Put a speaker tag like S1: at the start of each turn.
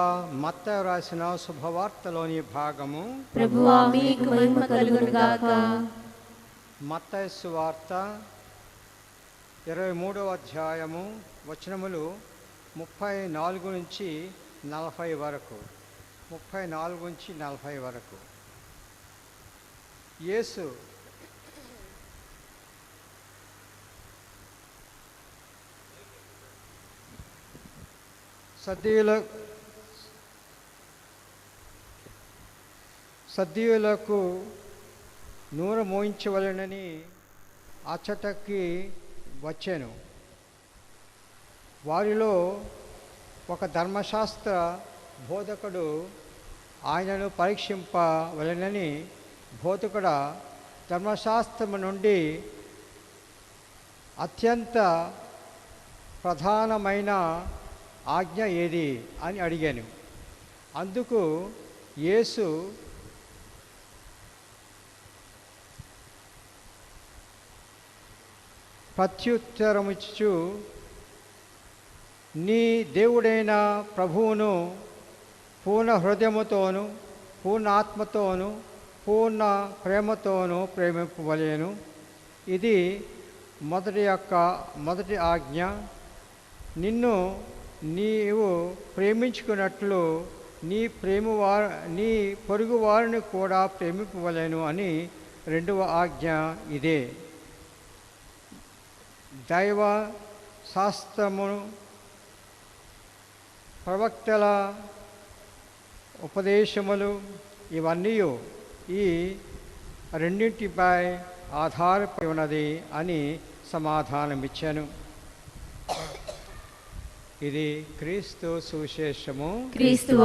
S1: మత్తయి రాసిన శుభవార్తలోని భాగము
S2: ప్రభువా మీకు మహిమ కలుగును గాక
S1: మత్తయి సువార్త ఇరవై మూడవ అధ్యాయము వచనములు ముప్పై నాలుగు నుంచి నలభై వరకు. ముప్పై నాలుగు నుంచి నలభై వరకు. యేసు సద్యుల సద్యులకు నూనె మోయించవలనని అచ్చటకి వచ్చాను. వారిలో ఒక ధర్మశాస్త్ర బోధకుడు ఆయనను పరీక్షింపవలెనని బోధకుడ ధర్మశాస్త్రము నుండి అత్యంత ప్రధానమైన ఆజ్ఞ ఏది అని అడిగాను. అందుకు యేసు ప్రత్యుత్తరమిచ్చు నీ దేవుడైన ప్రభువును పూర్ణ హృదయముతోను పూర్ణ ఆత్మతోను పూర్ణ ప్రేమతోను ప్రేమింపవలేను. ఇది మొదటి యొక్క మొదటి ఆజ్ఞ. నిన్ను నీవు ప్రేమించుకున్నట్లు నీ ప్రేమ వారు నీ పొరుగు వారిని కూడా ప్రేమింపవలేను అని రెండవ ఆజ్ఞ ఇదే. దైవ శాస్త్రమును ప్రవక్తల ఉపదేశములు ఇవన్నీ ఈ రెండింటిపై ఆధారపడి ఉన్నది అని సమాధానమిచ్చాను. ఇది క్రీస్తు సువిశేషము.
S2: క్రీస్తు